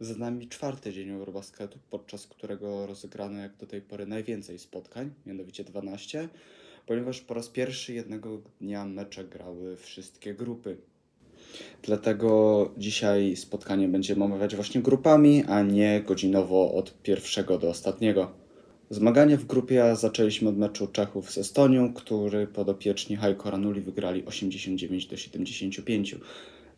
Za nami czwarty dzień Eurobasketu, podczas którego rozegrano jak do tej pory najwięcej spotkań, mianowicie 12, ponieważ po raz pierwszy jednego dnia mecze grały wszystkie grupy. Dlatego dzisiaj spotkanie będziemy omawiać właśnie grupami, a nie godzinowo od pierwszego do ostatniego. Zmagania w grupie A zaczęliśmy od meczu Czechów z Estonią, który podopieczni Hajko Ranuli wygrali 89 do 75.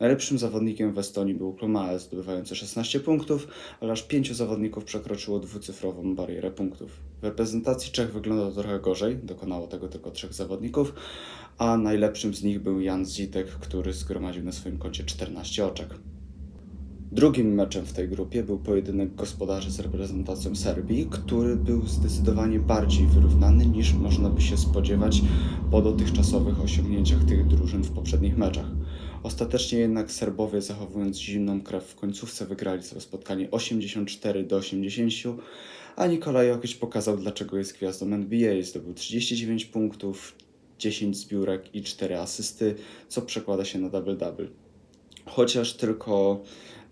Najlepszym zawodnikiem w Estonii był Klomae, zdobywający 16 punktów, ale aż pięciu zawodników przekroczyło dwucyfrową barierę punktów. W reprezentacji Czech wygląda to trochę gorzej, dokonało tego tylko trzech zawodników, a najlepszym z nich był Jan Zitek, który zgromadził na swoim koncie 14 oczek. Drugim meczem w tej grupie był pojedynek gospodarzy z reprezentacją Serbii, który był zdecydowanie bardziej wyrównany niż można by się spodziewać po dotychczasowych osiągnięciach tych drużyn w poprzednich meczach. Ostatecznie jednak Serbowie, zachowując zimną krew w końcówce, wygrali sobie spotkanie 84 do 80, a Nikolaj Jokic pokazał, dlaczego jest gwiazdą NBA. Zdobył 39 punktów, 10 zbiórek i 4 asysty, co przekłada się na double-double chociaż tylko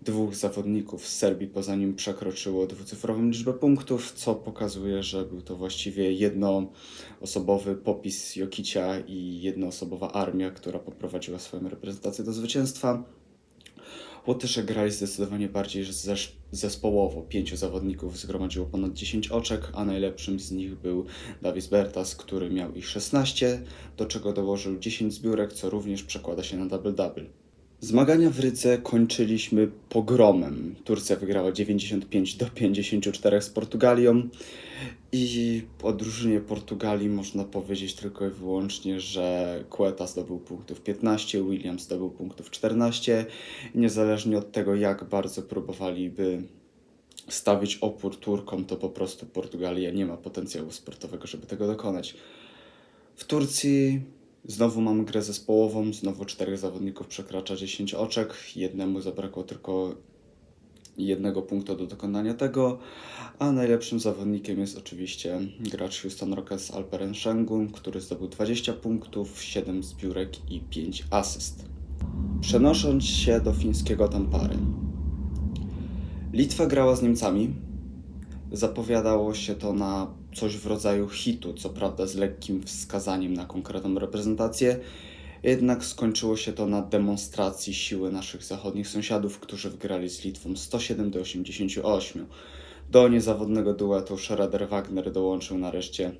dwóch zawodników z Serbii poza nim przekroczyło dwucyfrową liczbę punktów, co pokazuje, że był to właściwie jednoosobowy popis Jokicia i jednoosobowa armia, która poprowadziła swoją reprezentację do zwycięstwa. Łotysze grali zdecydowanie bardziej zespołowo. Pięciu zawodników zgromadziło ponad 10 oczek, a najlepszym z nich był Davis Bertas, który miał ich 16, do czego dołożył 10 zbiórek, co również przekłada się na double-double. Zmagania w Rydze kończyliśmy pogromem. Turcja wygrała 95 do 54 z Portugalią i o drużynie Portugalii można powiedzieć tylko i wyłącznie, że Queta zdobył punktów 15, Williams zdobył punktów 14. Niezależnie od tego, jak bardzo próbowaliby stawić opór Turkom, to po prostu Portugalia nie ma potencjału sportowego, żeby tego dokonać. W Turcji znowu mamy grę zespołową, znowu czterech zawodników przekracza 10 oczek, jednemu zabrakło tylko jednego punktu do dokonania tego, a najlepszym zawodnikiem jest oczywiście gracz Houston Rockets Alperen Sengun, który zdobył 20 punktów, 7 zbiórek i 5 asyst. Przenosząc się do fińskiego Tampary. Litwa grała z Niemcami, Zapowiadało się to na coś w rodzaju hitu, co prawda z lekkim wskazaniem na konkretną reprezentację, jednak skończyło się to na demonstracji siły naszych zachodnich sąsiadów, którzy wygrali z Litwą 107 do 88. Do niezawodnego duetu Schroeder-Wagner dołączył nareszcie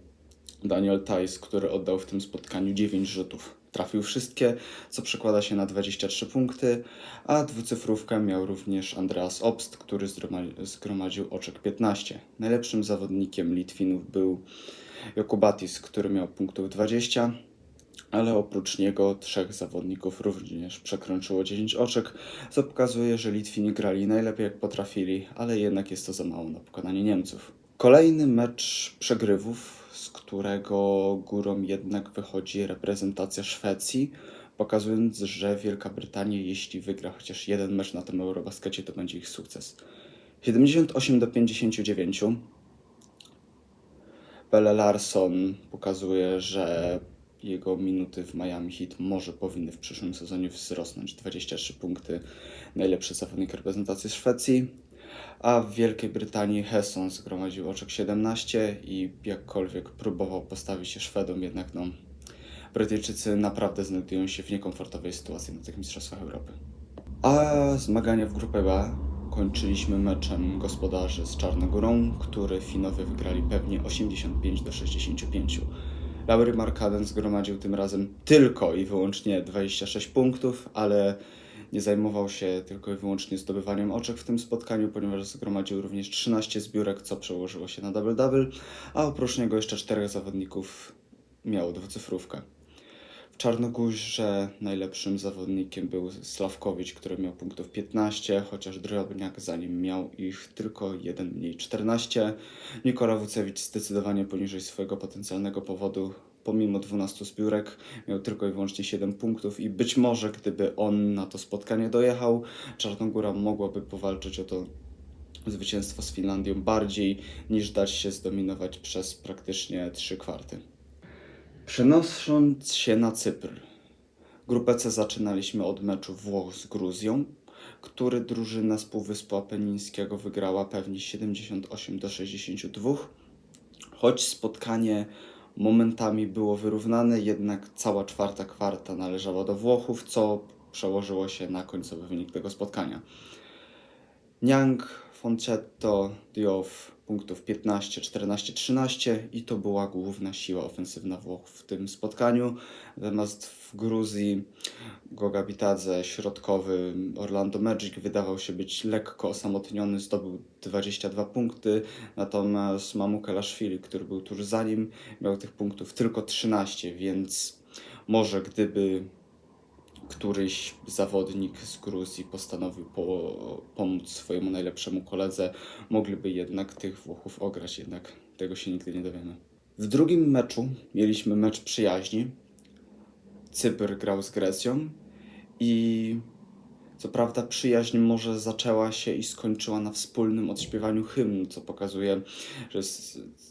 Daniel Tajs, który oddał w tym spotkaniu 9 rzutów. Trafił wszystkie, co przekłada się na 23 punkty, a dwucyfrówkę miał również Andreas Obst, który zgroma- zgromadził oczek 15. Najlepszym zawodnikiem Litwinów był Jokubatis, który miał punktów 20, ale oprócz niego trzech zawodników również przekroczyło 10 oczek, co pokazuje, że Litwini grali najlepiej jak potrafili, ale jednak jest to za mało na pokonanie Niemców. Kolejny mecz przegrywów, z którego górą jednak wychodzi reprezentacja Szwecji, pokazując, że Wielka Brytania, jeśli wygra chociaż jeden mecz na tym Eurobaskecie, to będzie ich sukces. 78 do 59. Pele Larson pokazuje, że jego minuty w Miami Heat może powinny w przyszłym sezonie wzrosnąć. 23 punkty, najlepszy zawodnik reprezentacji Szwecji. A w Wielkiej Brytanii Hesson zgromadził oczek 17 i jakkolwiek próbował postawić się Szwedom, jednak no, Brytyjczycy naprawdę znajdują się w niekomfortowej sytuacji na tych Mistrzostwach Europy. A zmagania w grupie B kończyliśmy meczem gospodarzy z Czarnogórą, który Finowie wygrali pewnie 85 do 65. Laury Markaden zgromadził tym razem tylko i wyłącznie 26 punktów, ale nie zajmował się tylko i wyłącznie zdobywaniem oczek w tym spotkaniu, ponieważ zgromadził również 13 zbiórek, co przełożyło się na double-double, a oprócz niego jeszcze czterech zawodników miało dwucyfrówkę. Czarnogórze najlepszym zawodnikiem był Sławkowicz, który miał punktów 15, chociaż Drobniak za nim miał ich tylko jeden mniej 14. Nikola Wucewicz zdecydowanie poniżej swojego potencjalnego powodu, pomimo 12 zbiórek, miał tylko i wyłącznie 7 punktów i być może gdyby on na to spotkanie dojechał, Czarnogóra mogłaby powalczyć o to zwycięstwo z Finlandią bardziej niż dać się zdominować przez praktycznie 3 kwarty. Przenosząc się na Cypr. Grupę C zaczynaliśmy od meczu Włoch z Gruzją. który drużyna z Półwyspu Apenińskiego wygrała pewnie 78 do 62. Choć spotkanie momentami było wyrównane, jednak cała czwarta kwarta należała do Włochów, co przełożyło się na końcowy wynik tego spotkania. Niang, Foncetto, Diouf punktów 15, 14, 13 i to była główna siła ofensywna Włoch w tym spotkaniu. Natomiast w Gruzji Goga Bitadze, środkowy Orlando Magic wydawał się być lekko osamotniony, zdobył 22 punkty, natomiast Mamu Kelaszwili, który był tuż za nim, miał tych punktów tylko 13, więc może gdyby któryś zawodnik z Gruzji postanowił po, pomóc swojemu najlepszemu koledze, mogliby jednak tych Włochów ograć, jednak tego się nigdy nie dowiemy. W drugim meczu mieliśmy mecz przyjaźni. Cypr grał z Grecją i co prawda przyjaźń może zaczęła się i skończyła na wspólnym odśpiewaniu hymnu, co pokazuje, że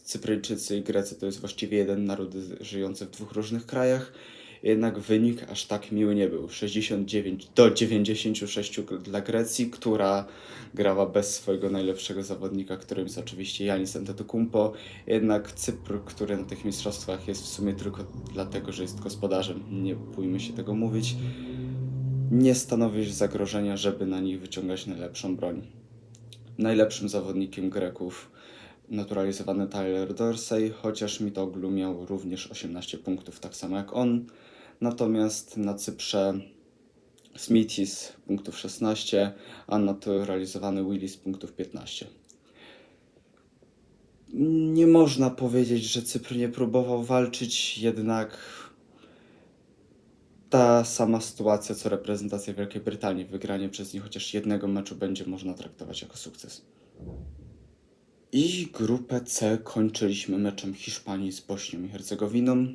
Cypryjczycy i Grecy to jest właściwie jeden naród żyjący w dwóch różnych krajach. Jednak wynik aż tak miły nie był. 69 do 96 dla Grecji, która grała bez swojego najlepszego zawodnika, którym jest oczywiście Janis Antetokounmpo. Jednak Cypr, który na tych mistrzostwach jest w sumie tylko dlatego, że jest gospodarzem, nie bójmy się tego mówić, nie stanowi zagrożenia, żeby na nich wyciągać najlepszą broń. Najlepszym zawodnikiem Greków naturalizowany Tyler Dorsey, chociaż Mitoglu miał również 18 punktów, tak samo jak on. Natomiast na Cyprze Smithis punktów 16, a naturalizowany Willis punktów 15. Nie można powiedzieć, że Cypr nie próbował walczyć, jednak ta sama sytuacja co reprezentacja Wielkiej Brytanii. Wygranie przez nich chociaż jednego meczu będzie można traktować jako sukces. I grupę C kończyliśmy meczem Hiszpanii z Bośnią i Hercegowiną.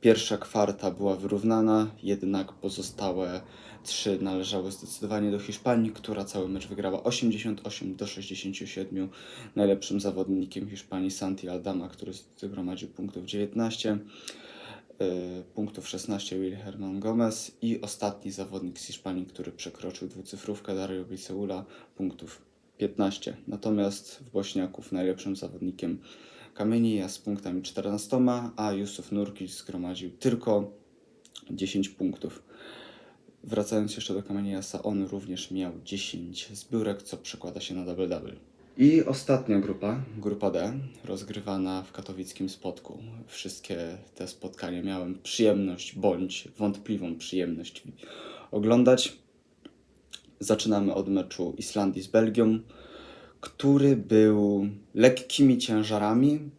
Pierwsza kwarta była wyrównana, jednak pozostałe trzy należały zdecydowanie do Hiszpanii, która cały mecz wygrała 88 do 67. Najlepszym zawodnikiem Hiszpanii Santi Aldama, który zgromadził punktów 19, y, punktów 16 Will Hernan Gomez i ostatni zawodnik z Hiszpanii, który przekroczył dwucyfrówkę Dario Briceula, punktów 15. Natomiast w Bośniaków najlepszym zawodnikiem Kamienia z punktami 14, a Jusuf Nurkic zgromadził tylko 10 punktów. Wracając jeszcze do Kamieniasa, on również miał 10 zbiórek, co przekłada się na double-double. I ostatnia grupa, grupa D, rozgrywana w katowickim spotku. Wszystkie te spotkania miałem przyjemność bądź wątpliwą przyjemność oglądać. Zaczynamy od meczu Islandii z Belgią, który był lekkimi ciężarami,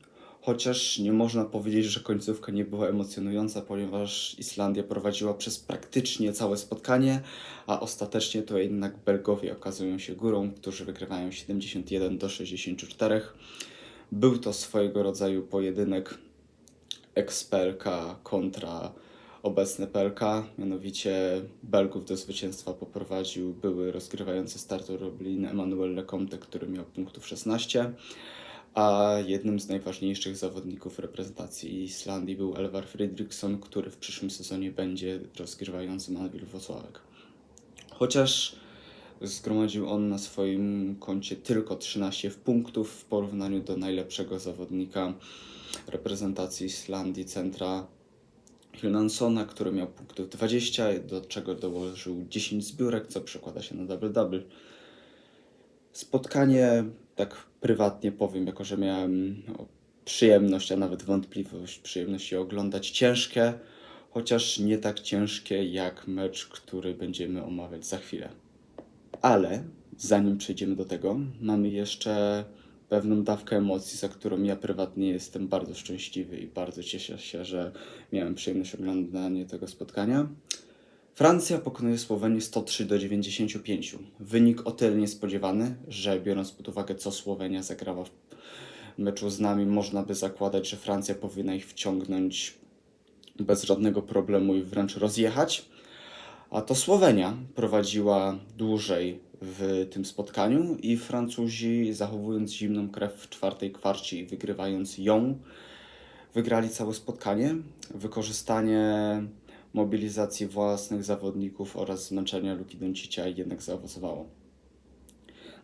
chociaż nie można powiedzieć, że końcówka nie była emocjonująca, ponieważ Islandia prowadziła przez praktycznie całe spotkanie, a ostatecznie to jednak Belgowie okazują się górą, którzy wygrywają 71 do 64. Był to swojego rodzaju pojedynek eksperka kontra obecny PLK, mianowicie Belgów do zwycięstwa poprowadził były rozgrywający startu Roblin Emmanuel Lecomte, który miał punktów 16, a jednym z najważniejszych zawodników reprezentacji Islandii był Elvar Fridriksson, który w przyszłym sezonie będzie rozgrywającym Anwil Włocławek. Chociaż zgromadził on na swoim koncie tylko 13 punktów w porównaniu do najlepszego zawodnika reprezentacji Islandii, centra Hilnansona, który miał punktów 20, do czego dołożył 10 zbiórek, co przekłada się na double-double. Spotkanie, tak prywatnie powiem, jako że miałem no, przyjemność, a nawet wątpliwość przyjemności oglądać, ciężkie, chociaż nie tak ciężkie jak mecz, który będziemy omawiać za chwilę. Ale zanim przejdziemy do tego, mamy jeszcze pewną dawkę emocji, za którą ja prywatnie jestem bardzo szczęśliwy i bardzo cieszę się, że miałem przyjemność oglądania tego spotkania. Francja pokonuje Słowenię 103 do 95. Wynik o tyle niespodziewany, że biorąc pod uwagę, co Słowenia zagrała w meczu z nami, można by zakładać, że Francja powinna ich wciągnąć bez żadnego problemu i wręcz rozjechać. A to Słowenia prowadziła dłużej w tym spotkaniu i Francuzi, zachowując zimną krew w czwartej kwarcie i wygrywając ją, wygrali całe spotkanie. Wykorzystanie mobilizacji własnych zawodników oraz zmęczenia Luki Doncicia jednak zaowocowało.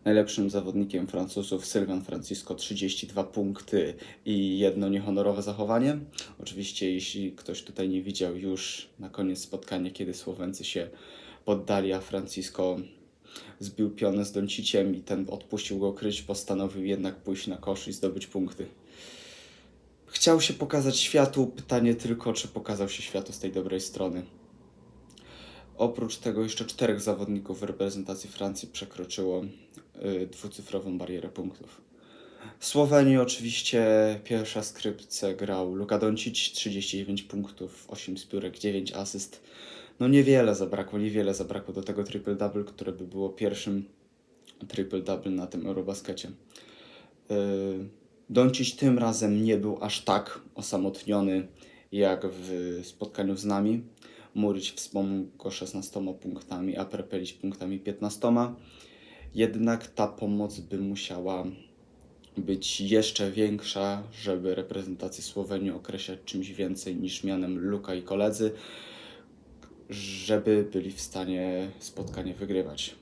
Najlepszym zawodnikiem Francuzów Sylwian Francisco 32 punkty i jedno niehonorowe zachowanie. Oczywiście, jeśli ktoś tutaj nie widział już na koniec spotkania, kiedy Słowency się poddali, a Francisco zbił pionę z Donciciem i ten odpuścił go kryć, postanowił jednak pójść na kosz i zdobyć punkty. Chciał się pokazać światu, pytanie tylko, czy pokazał się światu z tej dobrej strony. Oprócz tego jeszcze czterech zawodników w reprezentacji Francji przekroczyło y, dwucyfrową barierę punktów. W Słowenii oczywiście pierwsza skrypce grał Luka Doncic, 39 punktów, 8 zbiórek, 9 asyst. No niewiele zabrakło, niewiele zabrakło do tego triple-double, które by było pierwszym triple-double na tym Eurobaskecie. Yy, Doncic tym razem nie był aż tak osamotniony jak w spotkaniu z nami. Murić wspomógł go 16 punktami, a Prepelić punktami 15. Jednak ta pomoc by musiała być jeszcze większa, żeby reprezentację Słowenii określać czymś więcej niż mianem Luka i koledzy, żeby byli w stanie spotkanie wygrywać.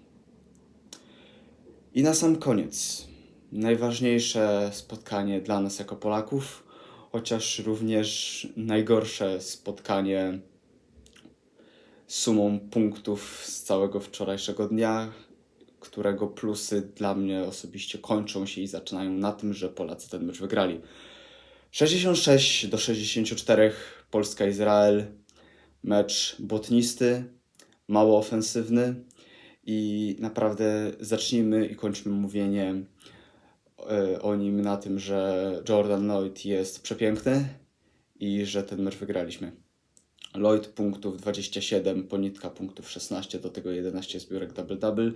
I na sam koniec, najważniejsze spotkanie dla nas jako Polaków, chociaż również najgorsze spotkanie sumą punktów z całego wczorajszego dnia, którego plusy dla mnie osobiście kończą się i zaczynają na tym, że Polacy ten mecz wygrali. 66 do 64 Polska-Izrael. Mecz botnisty, mało ofensywny i naprawdę zacznijmy i kończmy mówienie e, o nim na tym, że Jordan Lloyd jest przepiękny i że ten mecz wygraliśmy. Lloyd punktów 27, Ponitka punktów 16, do tego 11 zbiórek double-double.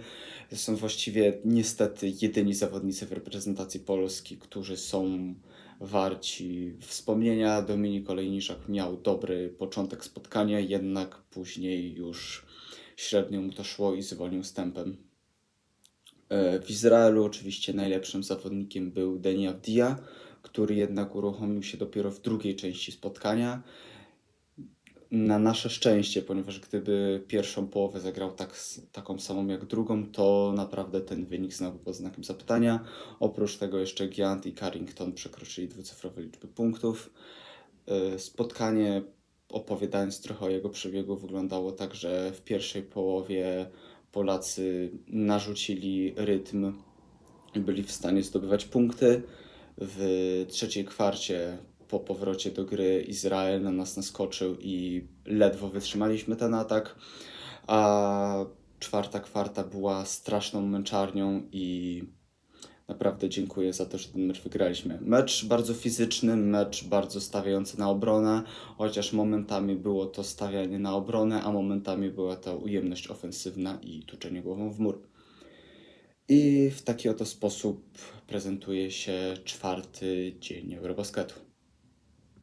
Są właściwie niestety jedyni zawodnicy w reprezentacji Polski, którzy są warci wspomnienia. Dominik Olejniczak miał dobry początek spotkania, jednak później już średnio mu to szło i zwolnił z tempem. E, W Izraelu oczywiście najlepszym zawodnikiem był Deni Avdia, który jednak uruchomił się dopiero w drugiej części spotkania na nasze szczęście, ponieważ gdyby pierwszą połowę zagrał tak, taką samą jak drugą, to naprawdę ten wynik znowu pod znakiem zapytania. Oprócz tego jeszcze Giant i Carrington przekroczyli dwucyfrowe liczby punktów. Y, Spotkanie, opowiadając trochę o jego przebiegu, wyglądało tak, że w pierwszej połowie Polacy narzucili rytm i byli w stanie zdobywać punkty. W trzeciej kwarcie po powrocie do gry Izrael na nas naskoczył i ledwo wytrzymaliśmy ten atak, a czwarta kwarta była straszną męczarnią i naprawdę dziękuję za to, że ten mecz wygraliśmy. Mecz bardzo fizyczny, mecz bardzo stawiający na obronę, chociaż momentami było to stawianie na obronę, a momentami była to ujemność ofensywna i tuczenie głową w mur. I w taki oto sposób prezentuje się czwarty dzień Eurobasketu.